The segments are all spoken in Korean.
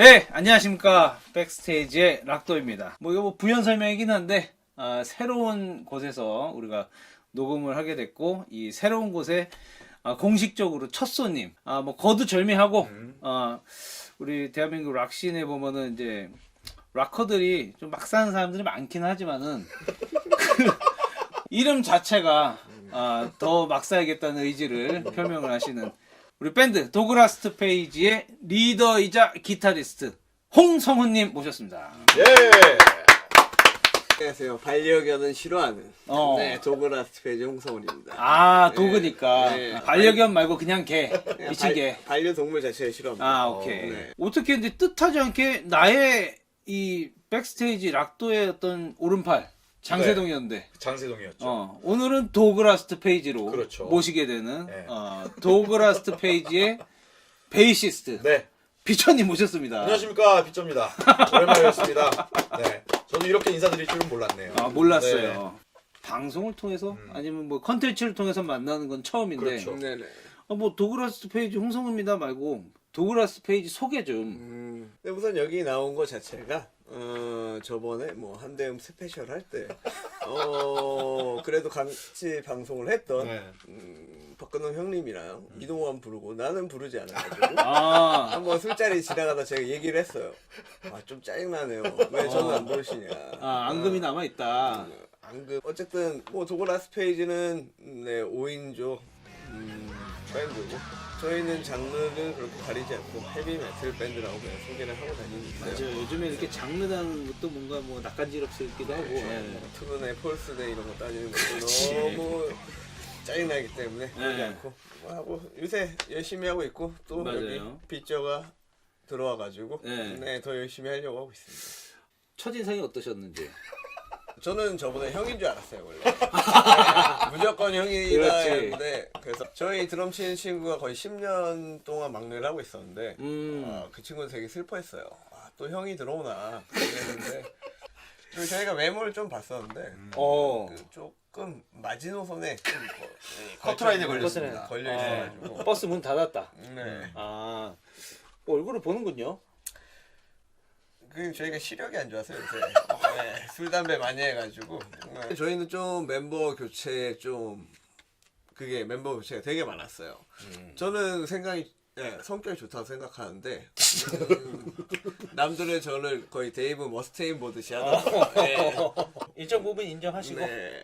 네, 안녕하십니까. 백스테이지의 락도입니다. 뭐, 이거 뭐 부연 설명이긴 한데, 아, 새로운 곳에서 우리가 녹음을 하게 됐고, 이 새로운 곳에 아, 공식적으로 첫 손님, 아, 뭐, 거두절미하고, 아, 우리 대한민국 락씬에 보면은 이제, 락커들이 좀 막 사는 사람들이 많긴 하지만은, 그 이름 자체가, 아, 더 막 사야겠다는 의지를 표명을 하시는 우리 밴드 도그라스트 페이지의 리더이자 기타리스트 홍성훈님 모셨습니다. 예. 안녕하세요. 반려견은 싫어하는 어. 네, 도그라스 페이지 홍성훈입니다. 아 도그니까 네. 반려견 말고 그냥 개 미친 발- 개. 반려동물 자체를 싫어합니다. 아 오케이. 네. 어떻게 이제 뜻하지 않게 나의 이 백스테이지 락도의 어떤 오른팔 장세동이었는데 장세동이었죠. 어, 오늘은 도그라스트 페이지로 그렇죠. 모시게 되는 네. 어, 도그라스트 페이지의 베이시스트 네. 비천님 모셨습니다. 안녕하십니까 비점입니다. 오랜만에 뵙습니다. 네. 저도 이렇게 인사드릴 줄은 몰랐네요. 아 몰랐어요. 방송을 통해서 음. 아니면 뭐 컨텐츠를 통해서 만나는 건 처음인데 그렇죠. 네네. 어, 뭐 도그라스 페이지 홍성입니다 말고 도그라스 페이지 소개 좀. 음, 근데 우선 여기 나온 거 자체가 어 저번에 뭐 한대음 스페셜 할 때 어 그래도 같이 방송을 했던 네. 음, 박근홍 형님이랑 이동환 부르고 나는 부르지 않아가지고 아, 한번 술자리 지나가다 제가 얘기를 했어요. 아 좀 짜증나네요. 왜 저는 안 부르시냐. 아 앙금이 남아 있다. 안그 어쨌든 뭐 도그라스 페이지는 네 5인조 음, 밴드고 저희는 장르를 그렇게 가리지 않고 헤비 메탈 밴드라고 그냥 소개를 하고 다니고 있어요. 맞아요. 요즘에 이렇게 장르라는 것도 뭔가 뭐 낯간지럽기도 하고. 예. 뭐 트루네 폴스네 이런 거 따지는 그렇지. 것도 너무 짜증나기 때문에 그러지 네. 않고 뭐 하고 요새 열심히 하고 있고 또 맞아요. 여기 빗저가 들어와가지고 네. 네 더 열심히 하려고 하고 있습니다. 첫인상이 어떠셨는지. 저는 저보다 형인 줄 알았어요 원래 네, 무조건 형이다 그렇지. 했는데 그래서 저희 드럼 치는 친구가 거의 10년 동안 막내를 하고 있었는데 음. 아, 그 친구는 되게 슬퍼했어요 아, 또 형이 들어오나 그랬는데 그리고 저희가 외모를 좀 봤었는데 어. 그 조금 마지노선에 좀 거- 네, 커트라인에 걸렸습니다. 걸려 있어가지고 버스 문 닫았다. 네. 아 얼굴을 보는군요. 그 저희가 시력이 안 좋아서 요새 네, 술 담배 많이 해가지고 네. 저희는 좀 멤버 교체 좀 그게 멤버 교체가 되게 많았어요. 저는 생각이 네, 성격이 좋다고 생각하는데 음, 남들은 저를 거의 데이브 머스테인 보듯이 하더라고요. 네. 일정 부분 인정하시고 네.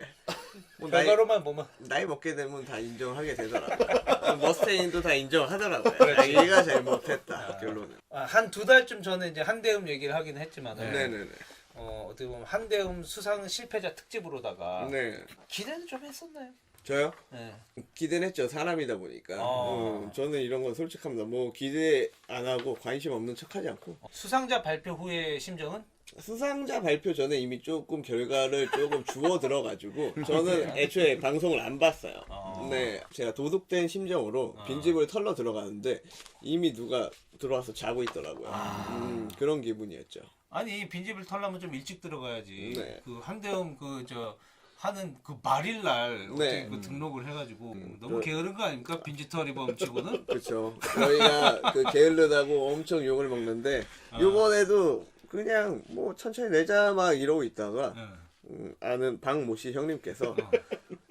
뭐 나이, 결과로만 보면 나이 먹게 되면 다 인정하게 되더라고요. 머스테인도 다 인정하더라고요. 자기가 잘못했다 결론은. 아, 한두 달쯤 전에 이제 한대음 얘기를 하긴 했지만은 네네네. 어, 어떻게 보면 한대음 수상 실패자 특집으로다가 네. 기대는 좀 했었나요? 저요? 네. 기대는 했죠 사람이다 보니까 어. 음, 저는 이런 건 솔직합니다 뭐 기대 안 하고 관심 없는 척하지 않고 수상자 발표 후의 심정은? 수상자 발표 전에 이미 조금 결과를 조금 주워 들어가지고 저는 애초에 방송을 안 봤어요 어. 네 제가 도둑된 심정으로 빈집을 털러 들어가는데 이미 누가 들어와서 자고 있더라고요 음, 그런 기분이었죠 아니 빈집을 털려면 좀 일찍 들어가야지. 네. 그 한대음 그 저 하는 그 말일 날 어떻게 네. 그 등록을 해가지고 너무 그- 게으른 거 아닙니까 빈집털이 범치고는? 그렇죠 저희가 그 게을르다고 엄청 욕을 먹는데 요번에도 그냥 뭐 천천히 내자 막 이러고 있다가 네. 음, 아는 박모씨 형님께서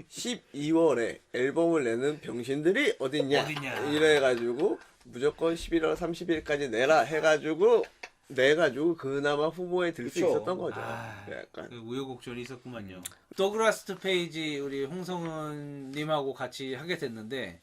12월에 앨범을 내는 병신들이 어딨냐, 어딨냐. 이래가지고 무조건 11월 30일까지 내라 해가지고 내가지고 그나마 후보에 들 수 그쵸. 있었던 거죠. 아, 약간 그 우여곡절이 있었구만요. 더그라스트 페이지 우리 홍성은 님하고 같이 하게 됐는데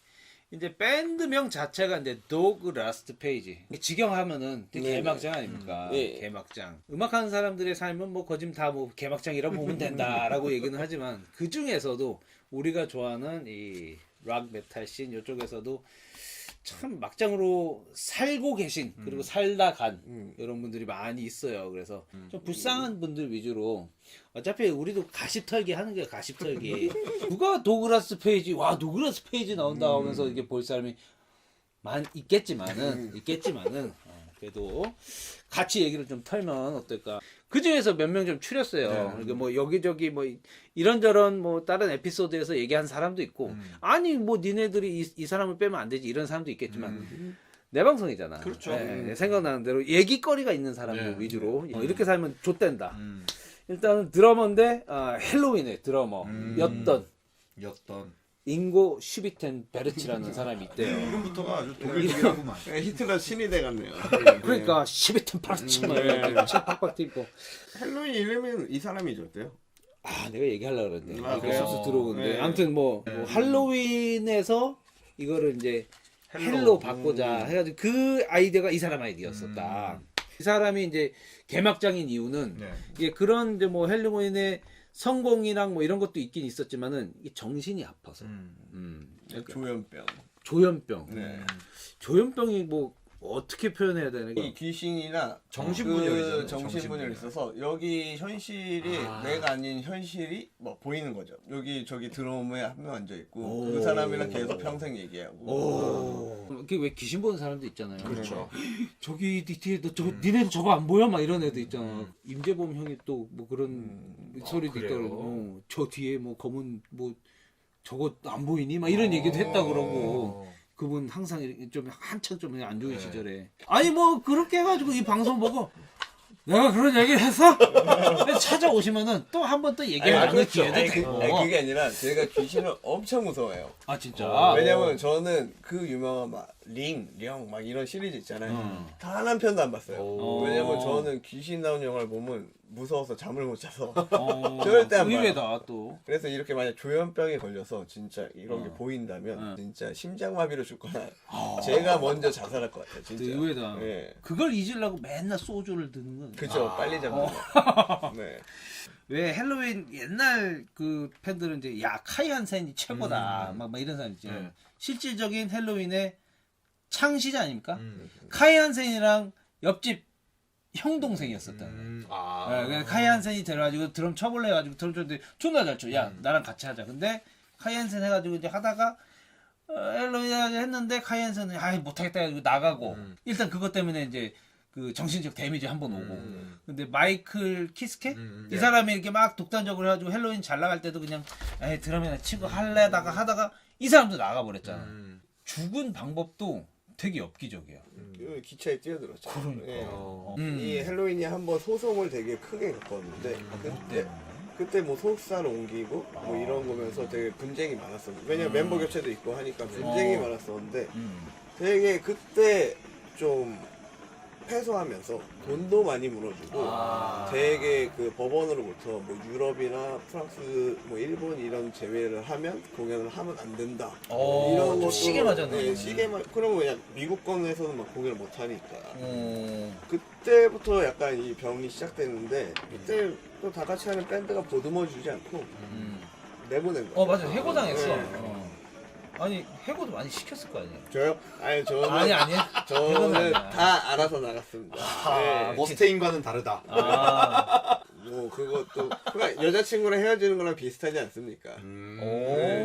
이제 밴드명 자체가 이제 도그 라스트 페이지 직영하면은 되게 네. 개막장 아닙니까? 음, 예. 개막장. 음악하는 사람들의 삶은 뭐 거짐 다뭐 개막장이라고 보면 된다라고 얘기는 하지만 그 중에서도 우리가 좋아하는 이 락 메탈 씬 이쪽에서도 참 막장으로 살고 계신 그리고 살다 간 음. 이런 분들이 많이 있어요. 그래서 좀 불쌍한 분들 위주로 어차피 우리도 가십털기 하는 게 가십털기. 누가 도그라스 페이지 와 도그라스 페이지 나온다 하면서 이게 볼 사람이 많 있겠지만은 있겠지만은 어, 그래도 같이 얘기를 좀 털면 어떨까. 그 중에서 몇 명 좀 추렸어요. 그러니까 뭐 여기저기 뭐 이런저런 뭐 다른 에피소드에서 얘기한 사람도 있고 아니 뭐 니네들이 이, 이 사람을 빼면 안 되지 이런 사람도 있겠지만 내 방송이잖아. 그렇죠. 예, 생각나는 대로 얘기거리가 있는 사람들 네. 위주로 어, 이렇게 살면 좆된다. 음. 일단은 드러머인데 아, 헬로윈의 드러머였던 음. 였던. Inggo 슈비텐 베르치라는 사람이 있대요. 이름부터가 아주 독일적이구만. 네, 히틀러 신이 돼갔네요. 그러니까 슈비텐 막 이렇게 책 팍팍 튀고 헬로윈 이름은 이 사람이 줬대요. 아 내가 얘기하려고 그랬는데 아? 쑥쑥 들어오는데 네. 아무튼 뭐, 뭐 할로윈에서 이거를 이제 헬로, 바꾸자 해가지고 그 아이디어가 이 사람 아이디어였었다. 이 사람이 이제 개막장인 이유는 네. 이게 그런 이제 뭐 헬로윈의 성공이랑 뭐 이런 것도 있긴 있었지만은 이게 정신이 아파서 음. 음, 조현병. 조현병 네. 조현병이 뭐 어떻게 표현해야 되는 이 귀신이나 정신분열이잖아요, 그 정신분열이 정신분열. 있어서 여기 현실이 아. 내가 아닌 현실이 뭐 보이는 거죠. 여기 저기 드럼에 한 명 앉아 있고 오. 그 사람이랑 계속 평생 얘기하고. 오. 그게 왜 귀신 보는 사람도 있잖아요. 그렇죠. 저기 니 뒤에 너저 니네 저거 안 보여? 막 이런 애도 있잖아. 임재범 형이 또 뭐 그런 소리도 그래요? 있더라고. 어, 저 뒤에 뭐 검은 뭐 저거 안 보이니? 막 이런 얘기도 했다 그러고. 그분 항상 이렇게 좀 한참 좀안 좋은 시절에. 아니 뭐 그렇게 해가지고 이 방송 보고 내가 그런 얘기를 했어? 근데 찾아오시면은 또 한 번 또 얘기 안 하는 기회도 아니, 그, 되고. 아니, 그게 아니라 제가 귀신을 엄청 무서워해요. 아 진짜? 왜냐면 저는 그 유명한 막 링, 령, 막 이런 시리즈 있잖아요. 음. 단 한 편도 안 봤어요. 오. 왜냐면 저는 귀신 나온 영화를 보면 무서워서 잠을 못 자서. 어, 절대 안 봐요. 의외다 또 그래서 이렇게 만약 조현병에 걸려서 진짜 이런 게 어. 보인다면 어. 진짜 심장마비로 죽거나 제가 먼저 자살할 것 같아요. 또 진짜. 의외다 예. 그걸 잊으려고 맨날 소주를 드는 건 그죠. 아. 빨리 잡는 어. 거. 네. 왜 헬로윈 옛날 그 팬들은 이제 야 카이 한센이 최고다 막, 막 이런 사람 있지 네. 실질적인 헬로윈의 창시자 아닙니까? 음. 카이 한센이랑 옆집 형 동생이었었다. 음. 아. 네, 그래서 카이 한센이 데려가지고 드럼 쳐볼래 해가지고 드럼 쳤는데 존나 잘 쳐. 야 나랑 같이 하자. 근데 카이 한센 해가지고 이제 하다가 어, 헬로윈 했는데 카이 한센은 아이 못하겠다 해가지고 나가고 음. 일단 그것 때문에 이제 그 정신적 데미지 한 번 오고 음. 근데 마이클 키스케 음, 이 네. 사람이 이렇게 막 독단적으로 해가지고 헬로윈 잘 나갈 때도 그냥 에이 드럼이나 치고 할래다가 하다가 이 사람도 나가버렸잖아. 음. 죽은 방법도 되게 엽기적이야. 그 기차에 뛰어들었죠. 그러니까. 예. 어. 음. 이 헬로윈이 한번 소송을 되게 크게 겪었는데 그때 그때 뭐 소속사를 옮기고 뭐 이런 거면서 되게 분쟁이 많았어요. 왜냐면 멤버 교체도 있고 하니까 분쟁이 어. 많았었는데 음. 되게 그때 좀 패소하면서 돈도 많이 물어주고 아. 되게 그 법원으로부터 뭐 유럽이나 프랑스 뭐 일본 이런 제외를 하면 공연을 하면 안 된다 어, 이런 좀 것도 시계 맞았네. 네, 시계 맞 그러면 그냥 미국권에서는 막 공연을 못 하니까 어. 그때부터 약간 이 병이 시작됐는데 그때 또 다 같이 하는 밴드가 보듬어 주지 않고 음. 내보낸 거예요. 어 맞아 해고당했어. 네. 어. 아니 해고도 많이 시켰을 거 아니야. 저요? 아니 저는 아니 아니. 해고는 저는 아니야. 다 알아서 나갔습니다. 네. 머스테인과는 다르다. 아. 뭐 그것도 그러니까 여자친구랑 헤어지는 거랑 비슷하지 않습니까? 음.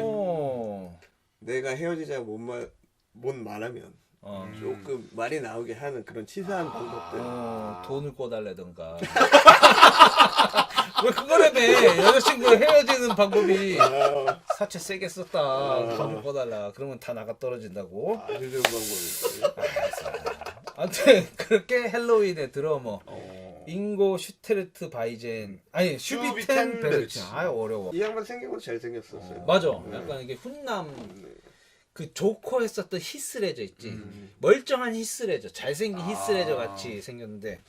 오. 내가 헤어지자고 못, 말, 못 말하면 어. 조금 말이 나오게 하는 그런 치사한 방법들. 어, 돈을 꿔달라던가. 왜 그거라며 여자친구 헤어지는 방법이 아, 사채 세게 썼다 돈을 꿔달라 그러면 다 나가 떨어진다고 아주 좋은 방법이죠. 아무튼 그렇게 헬로윈의 드러머 어. 잉고 슈테르트 바이젠 아니 슈비텐 슈비텐 베르츠 베르츠. 아 어려워 이 양반 생긴 건 잘생겼었어요. 맞아 네. 약간 이게 훈남 그 조커 했었던 히스레저 있지 음. 멀쩡한 히스레저 잘생긴 아. 히스레저 같이 생겼는데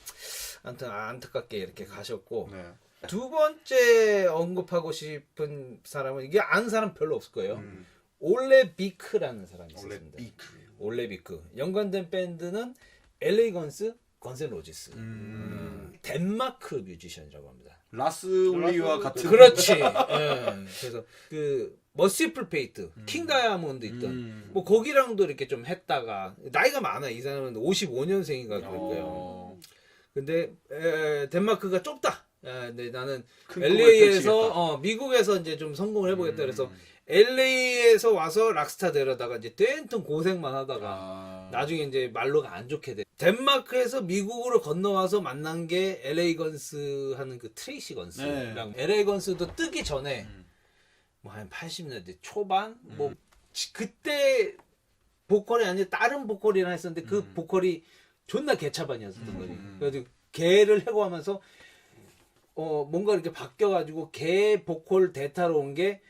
아무튼 안타깝게 이렇게 가셨고 네. 두 번째 언급하고 싶은 사람은 이게 아는 사람 별로 없을 거예요. 음. 올레 비크라는 사람이 원래 있었습니다. 비크. 올레 비크. 연관된 밴드는 LA 건스, 건센 로지스. 음. 음, 덴마크 뮤지션이라고 합니다. 라스 라스 같은. 그렇지. 예. 그래서 그 머시풀 페이트, 킹 다이아몬드 있던 음. 뭐 거기랑도 이렇게 좀 했다가 나이가 많아. 이 사람은 55년생인가 그럴 거예요. 어. 근데 에, 덴마크가 좁다. 에, 근데 나는 큰 LA에서 꿈을 펼치겠다. 어, 미국에서 이제 좀 성공을 해보겠다 음. 그래서 LA에서 와서 락스타 되려다가 이제 된통 고생만 하다가 아. 나중에 이제 말로가 안 좋게 돼. 덴마크에서 미국으로 건너와서 만난 게 LA 건스 하는 그 트레이시 건스랑 LA 건스도 뜨기 전에 음. 뭐 한 80년대 초반 뭐 지- 그때 보컬이 아니라 다른 보컬이랑 했었는데 그 보컬이 존나 개차반이었었던 거지. 그래서 개를 해고하면서 어 뭔가 이렇게 바뀌어가지고 개 보컬 대타로 온 게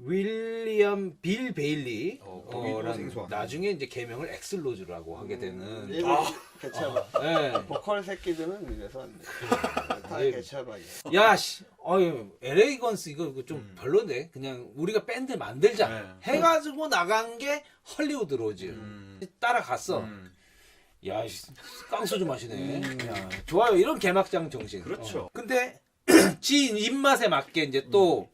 윌리엄 빌 베일리 어, 어, 생소하네. 나중에 이제 개명을 엑슬로즈라고 하게 되는 얘는 개차반. 예. 보컬 새끼들은 이래서 안 돼. 다 예. 개차반이야. 야, 씨, 어유, LA 건스 이거 이거 좀 별론데. 그냥 우리가 밴드 만들자. 네. 해가지고 나간 게 헐리우드 로즈. 음. 따라갔어. 음. 야, 씨, 깡소주 마시네. 야, 좋아요. 이런 개막장 정신. 그렇죠. 어. 근데 지 입맛에 맞게 이제 또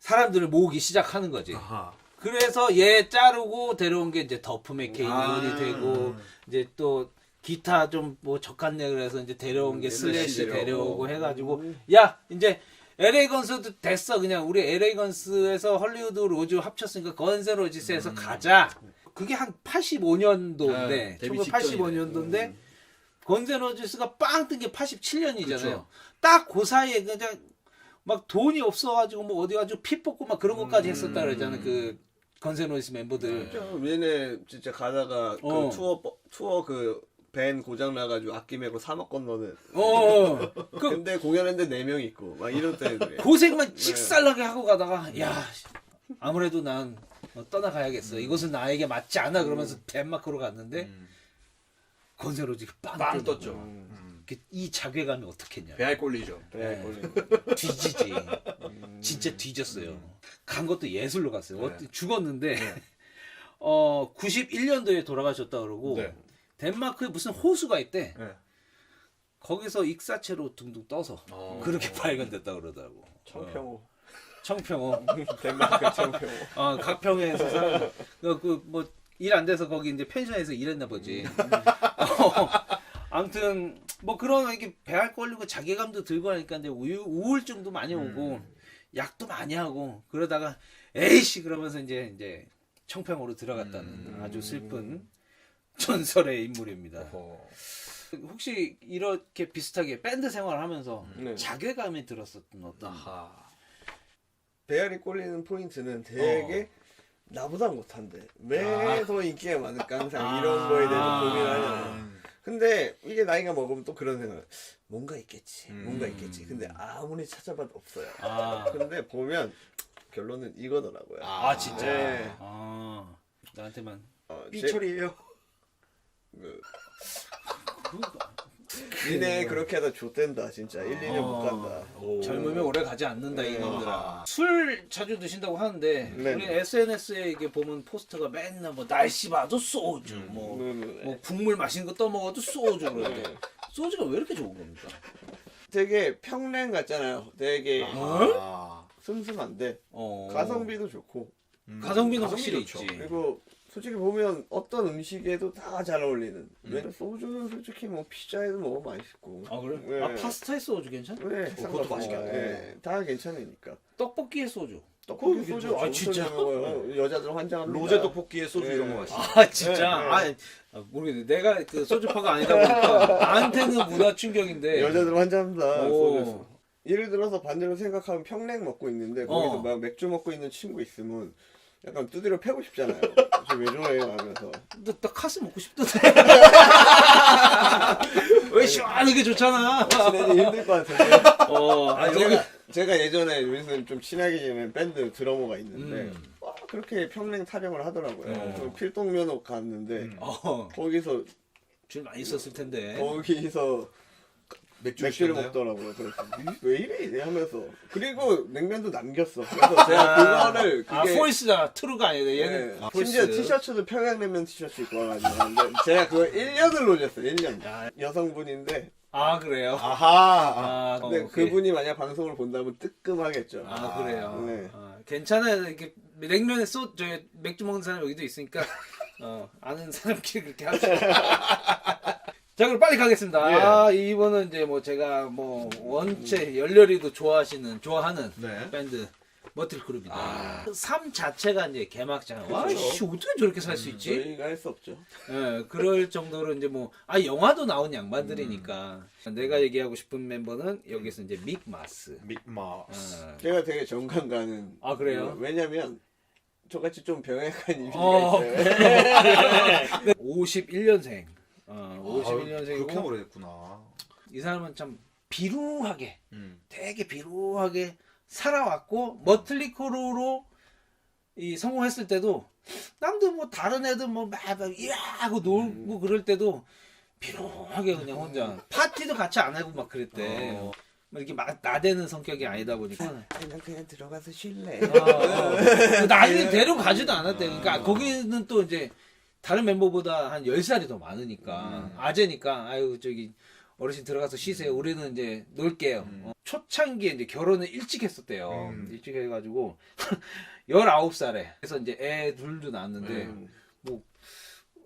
사람들을 모으기 시작하는 거지. 아하. 그래서 얘 자르고 데려온 게 이제 더프 맥케인이 아. 되고 이제 또 기타 좀 뭐 적합네 그래서 이제 데려온 게 음, 슬래시 데려오고. 데려오고 해가지고 야 이제 LA 건스도 됐어 그냥 우리 LA 건스에서 헐리우드 로즈 합쳤으니까 건세 로지스에서 가자 그게 한 85년도인데 네, 데뷔 직전이네. 1985년도인데 건세 로지스가 빵 뜬 게 87년이잖아요 그쵸. 딱그 사이에 그냥 막 돈이 없어가지고 뭐 어디 가지고 피 뽑고 막 그런 것까지 했었다 그러잖아요 그 건세 로지스 멤버들 얘네 진짜 가다가 어. 그 투어 버- 투어 그 밴 고장 나가지고 악기 메고 사막 건너는. 어, 어. 그 근데 공연했는데 네 명 있고 막 이런 때들이. 고생만 찍살나게 하고 가다가 야 아무래도 난 어, 떠나가야겠어. 이것은 나에게 맞지 않아. 그러면서 덴마크로 갔는데 음. 건세로지가 빵, 빵 뜨는 떴죠. 거야. 음. 그- 이 자괴감이 어떻겠냐. 배알 꼴리죠. 네, 네. 뒤지지. 진짜 뒤졌어요. 간 것도 예술로 갔어요. 어, 죽었는데 어 91년도에 돌아가셨다 그러고 네. 덴마크에 무슨 호수가 있대. 네. 거기서 익사체로 둥둥 떠서 어. 그렇게 발견됐다 그러더라고. 청평호. 청평호. 덴마크 청평호. 어, 각평에서 살아. 그뭐 일 안 돼서 거기 이제 펜션에서 일했나 보지. 어, 아무튼 뭐 그런 이렇게 배알 걸리고 자괴감도 들고 하니까 이제 우유, 우울증도 많이 오고 약도 많이 하고 그러다가 에이씨 그러면서 이제 이제 청평으로 들어갔다는 아주 슬픈 전설의 인물입니다. 어허. 혹시 이렇게 비슷하게 밴드 생활하면서 네. 자괴감이 들었었던 어떤 아하. 배알이 꼴리는 포인트는 되게 나보다 못한데 왜 아. 더 인기가 많을까 항상 아. 이런 거에 대해서 고민을 하잖아요. 음. 근데 이게 나이가 먹으면 또 그런 생각. 뭔가 있겠지. 음. 뭔가 있겠지. 근데 아무리 찾아봐도 없어요. 아, 근데 보면 결론은 이거더라고요. 아 진짜 네. 아 나한테만 어, 제- 삐처리예요. 그, 니네 그렇게 하다 좆된다 진짜 1, 2년 못 간다. 오. 젊으면 오래 가지 않는다 네. 이놈들아. 술 자주 드신다고 하는데 네. 우리 SNS에 이게 보면 포스터가 맨날 뭐 날씨 봐도 소주, 뭐, 네, 네, 네. 뭐 국물 마시는 거 떠먹어도 소주 그러는데 네. 소주가 왜 이렇게 좋은 겁니까? 되게 평냉 같잖아요. 되게 아. 슴슴한데 어. 가성비도 좋고 음. 가성비는 가성비 확실히 좋죠. 있지. 그리고 솔직히 보면 어떤 음식에도 다 잘 어울리는. 음. 왜냐면 소주는 솔직히 뭐 피자에도 먹으면 맛있고. 아 그래? 네. 아 파스타에 소주 괜찮아? 네, 그것도 맛있겠다. 네, 다 괜찮으니까. 떡볶이에 소주. 떡볶이 소주 뭐- 아, 엄청 진짜? 잘 먹어요. 여자들 환장합니다. 로제 떡볶이에 소주 네. 이런 거 맛있어. 아 진짜? 네, 네. 아 모르겠네. 내가 그 소주파가 아니다 보니까 나한테는 문화 충격인데. 여자들 환장합니다. 네. 예를 들어서 반대로 생각하면 평냉 먹고 있는데 거기서 어. 막 맥주 먹고 있는 친구 있으면 약간 두드려 패고 싶잖아요. 저왜 좋아해요 하면서. 너, 나 카스 먹고 싶던데. 왜 시원하게 좋잖아. 친해지기 힘들 것 같은데. 어, 아, 아, 제가. 제가 예전에 요즘 좀 친하게 지낸 밴드 드러머가 있는데 음. 와, 그렇게 평냉 타령을 하더라고요. 어. 그 필동면허 갔는데 음. 어, 거기서 줄 많이 있었을 텐데. 거기서 맥주 맥주를 시켰나요? 먹더라고요. 그래서 이- 왜 이래 하면서 그리고 냉면도 남겼어. 그래서 제가 그거를 그게 아, 포이스다. 트루가 아니다. 얘는. 네. 아, 심지어. 티셔츠도 평양냉면 티셔츠 입고 와가지고 근데 제가 그거 1년을 놀렸어요. 1년. 야. 여성분인데 아, 그래요? 아하. 아, 근데 어, 오케이. 그분이 만약 방송을 본다면 뜨끔하겠죠. 아, 그래요. 네. 아, 괜찮아요. 이렇게 냉면에 소, 저 맥주 먹는 사람 여기도 있으니까 어, 아는 사람끼리 그렇게 하죠. 자, 그럼 빨리 가겠습니다. 예. 아, 이번은 이제 뭐 제가 뭐 원체 열렬히도 좋아하시는 좋아하는 네. 밴드 머틀 크루입니다. 아. 삶 자체가 이제 개막장. 와, 그렇죠. 씨, 어떻게 저렇게 살 수 있지? 저희가 할 수 없죠. 예, 그럴 정도로 이제 뭐, 아, 영화도 나온 양반들이니까. 내가 얘기하고 싶은 멤버는 여기서 이제 믹 마스. 믹마스. 어. 제가 되게 정감 가는. 아, 그래요? 왜냐면 저같이 좀 병약한 이미지가 어, 있어요. 51년생. 어, 아, 그렇게 51년생이고 오래됐구나. 이 사람은 참 비루하게 음. 되게 비루하게 살아왔고 머틀리 크루로 이 성공했을 때도 남들 뭐 다른 애들 뭐막 이야 하고 놀고 그럴 때도 비루하게 그냥 혼자 파티도 같이 안 하고 막 그랬대. 어. 뭐 이렇게 막 나대는 성격이 아니다 보니까 그냥 그냥 들어가서 쉴래. 어, 어. 나중에 데려가지도 않았대. 그러니까 거기는 또 이제 다른 멤버보다 한 10살이 더 많으니까 아재니까 아유 저기 어르신 들어가서 쉬세요. 우리는 이제 놀게요. 어, 초창기에 이제 결혼을 일찍 했었대요. 음. 일찍 해가지고 19살에 그래서 이제 애 둘도 낳았는데 음. 뭐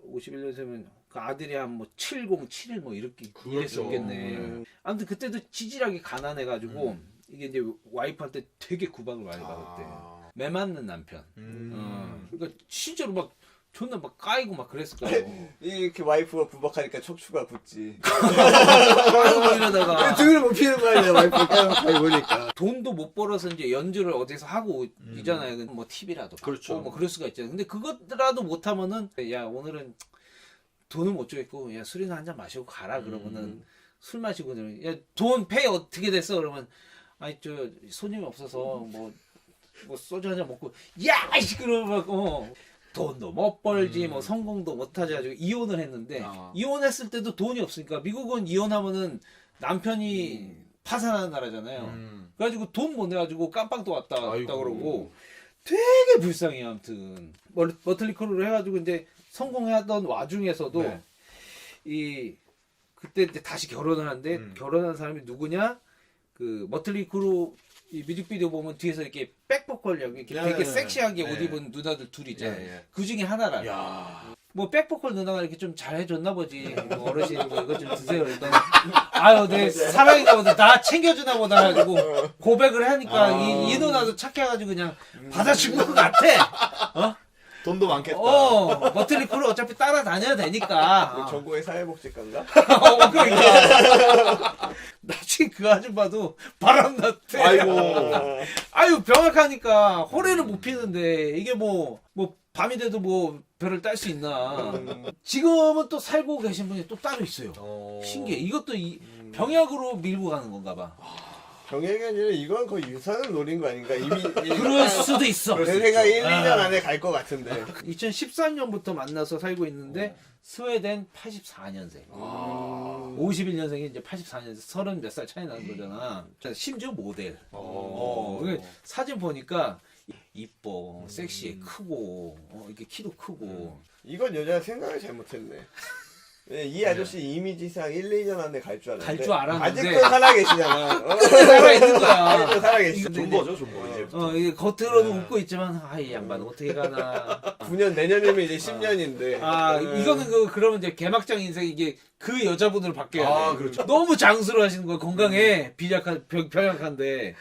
51년생이면 그 아들이 한 뭐 70, 71 뭐 이렇게 그렇죠. 이랬었겠네. 음. 아무튼 그때도 지질하게 가난해가지고 이게 이제 와이프한테 되게 구박을 많이 받았대. 아. 매 맞는 남편. 음. 어, 그러니까 실제로 막 존나 막 까이고 막 그랬을 거예요. 이렇게 와이프가 구박하니까 척추가 붙지. 까이고 이러다가 등을 못 피는 거 아니야 와이프가 보니까. 돈도 못 벌어서 이제 연주를 어디서 하고 이잖아요. 뭐 팁이라도 받고 그렇죠. 뭐 그럴 수가 있잖아요. 근데 그것라도 못 하면은 야 오늘은 돈을 못 주겠고 야 술이나 한 잔 마시고 가라 그러면은 술 마시고 야돈 페이 어떻게 됐어 그러면 아니 저 손님이 없어서 뭐 뭐 소주 한 잔 먹고 야 이씨 그러면 어 돈도 못 벌지 뭐 성공도 못 하지 가지고 이혼을 했는데 아. 이혼했을 때도 돈이 없으니까 미국은 이혼하면은 남편이 파산하는 나라잖아요. 음. 그래가지고 돈 못 내가지고 깜빵도 왔다 갔다 아이고. 그러고 되게 불쌍해요 아무튼 멀- 머틀리 크루를 해가지고 이제 성공하던 와중에서도 네. 이 그때 이제 다시 결혼을 하는데 음. 결혼한 사람이 누구냐 그 머틀리 크루 이 뮤직비디오 보면 뒤에서 이렇게 백보컬 이렇게 네, 되게 네, 섹시하게 네. 옷 입은 누나들 둘 있잖아요. 예, 예. 그 중에 하나라. 야. 뭐 백보컬 누나가 이렇게 좀 잘해줬나 보지. 뭐 어르신이 뭐 이것 좀 드세요. 그랬더니 아유 내 사랑인가 보다. 나 챙겨주나 보다 해가지고 고백을 하니까 아. 이, 이 누나도 착해가지고 그냥 받아준 것 같아. 어? 돈도 많겠다. 어 머틀리 크루 어차피 따라다녀야 되니까. 전국의 사회복지관가? 어, 그러니까. 나중에 그 아줌마도 바람났대. 아이고. 아유 병약하니까 호래를 못 피는데 이게 뭐 뭐 밤이 돼도 뭐 별을 딸 수 있나 지금은 또 살고 계신 분이 또 따로 있어요 어. 신기해 이것도 이 병약으로 밀고 가는 건가 봐 병행이 아니라 이건 거의 유산을 노린 거 아닌가? 이미 그럴 수도 있어 내 생각 1, 아. 2년 안에 갈 것 같은데. 2013년부터 만나서 살고 있는데 스웨덴 84년생 아. 51년생이 이제 84년생 서른 몇살 차이 나는 거잖아 심지어 모델 어, 어. 이게 사진 보니까 이뻐 섹시해 크고 어, 이렇게 키도 크고 이건 여자가 생각을 잘못했네. 예, 이 아저씨 이미지상 1, 2년 안에 갈 줄 알았는데. 갈 줄 알았는데. 아직도 살아계시잖아. 어. 살아있는 거야 아직도 살아계시죠. 존버죠, 존버 이제. 어, 이게 겉으로는 웃고 있지만, 아, 이 양반 어떻게 가나. 9년 내년이면 이제 10년인데. 아, 이거는 그, 그러면 이제 개막장 인생 이게 그 여자분으로 바뀌어야 돼. 아, 그렇죠. 너무 장수를 하시는 거야. 건강해. 비약한, 병, 병약한데.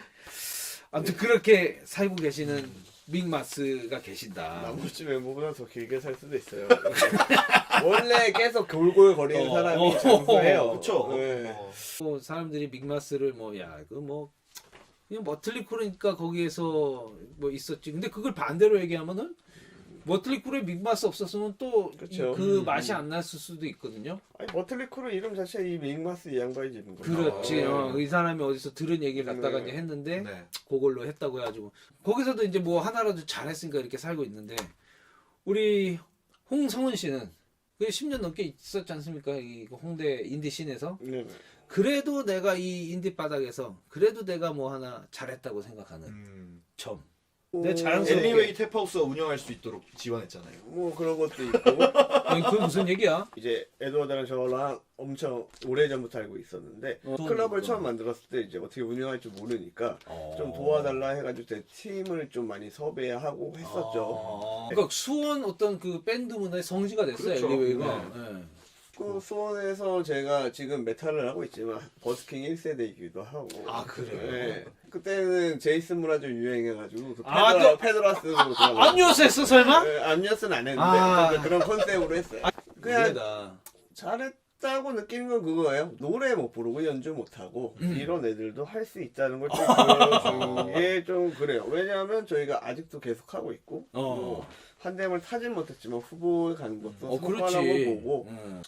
아무튼 그렇게 살고 계시는 믹마스가 계신다. 나머지 멤버보다 더 길게 살 수도 있어요. 원래 계속 골골거리는 어, 사람이 어, 장수해요. 그렇죠. 네. 어. 뭐 사람들이 믹마스를 뭐, 야, 그 뭐, 그냥 머틀리 크루니까 거기에서 뭐 있었지. 근데 그걸 반대로 얘기하면은, 머틀리 크루에 믹마스 없었으면 또그 그쵸. 음. 맛이 안 났을 수도 있거든요. 아니 머틀리 크루 이름 자체가 이 믹마스 이 양반이 지는 거죠. 그렇지. 어. 어, 이 사람이 어디서 들은 얘기를 갖다가 네. 이제 했는데 네. 그걸로 했다고 해가지고 거기서도 이제 뭐 하나라도 잘했으니까 이렇게 살고 있는데 우리 홍성은 씨는 그 10년 넘게 있었지 않습니까? 이 홍대 인디 씬에서 네. 그래도 내가 이 인디 바닥에서 그래도 내가 뭐 하나 잘했다고 생각하는 음. 점. 뭐, 네, 자랑스럽게. 엘리웨이 탭하우스가 운영할 수 있도록 지원했잖아요. 뭐 그런 것도 있고 아니, 그게 무슨 얘기야? 이제 에드워드랑 저랑 엄청 오래 전부터 알고 있었는데 어. 클럽을 처음 만들었을 때 이제 어떻게 운영할 줄 모르니까 좀 도와달라 해가지고 제 팀을 좀 많이 섭외하고 했었죠. 어, 그러니까 수원 어떤 그 밴드 문화의 성지가 됐어요. 그렇죠. 엘리웨이가. 예. 그 수원에서 제가 지금 메탈을 하고 있지만 버스킹 1세대이기도 하고. 아, 그래요? 네. 그때는 제이슨 무라 좀 유행해가지고 그 아, 페드라, 또- 페드라스로 안녕하세요 했어 설마? 네, 암녀스는 안 했는데 아. 그런 컨셉으로 했어요. 그냥 의외다. 잘했 쉽다고 느끼는 건 그거예요. 노래 못 부르고 연주 못 하고 음. 이런 애들도 할 수 있다는 걸좀 보여주는 게좀 그래요. 왜냐하면 저희가 아직도 계속 하고 있고 어. 뭐 한 대을 타진 못했지만 후보에 가는 것도 어, 그렇지. 성과라고 보고 음.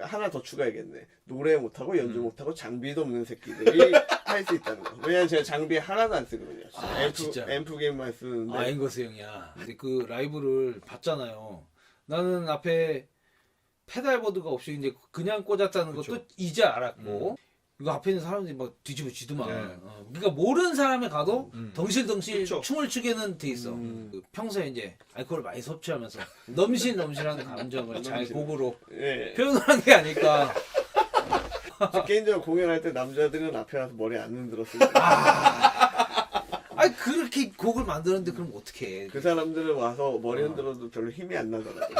하나 더 추가해야겠네. 노래 못하고 음. 연주 못하고 장비도 없는 새끼들이 할 수 있다는 거. 왜냐면 제가 장비 하나도 안 쓰거든요. 아, 앰프, 진짜. 앰프 게임만 쓰는데. 아, 앵거스 형이야. 근데 그 라이브를 봤잖아요. 나는 앞에 페달보드가 없이 이제 그냥 꽂았다는 것도 이제 알았고, 이거 앞에 있는 사람들이 막 뒤집어 지더만. 네. 어, 그러니까 모르는 사람이 가도 덩실덩실 그쵸. 춤을 추게는 돼 있어. 음. 그 평소에 이제 알코올을 많이 섭취하면서 넘실넘실한 감정을 잘. 곡으로 예. 표현을 한 게 아닐까. 저 개인적으로 공연할 때 남자들은 앞에 와서 머리 안 흔들었습니다. 아니 그렇게 곡을 만드는데 그럼 어떻게? 그 사람들은 와서 머리 흔들어도 별로 힘이 안 나더라고요.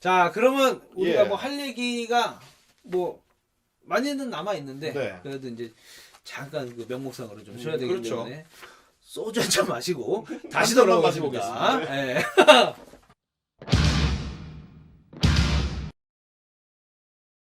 자 그러면 우리가 예. 뭐 할 얘기가 뭐 많이는 남아 있는데 네. 그래도 이제 잠깐 그 명목상으로 좀 쉬어야 음, 되기 그렇죠. 때문에 소주 한 잔 마시고 다시 잔만 돌아오겠습니다. 마시고 예.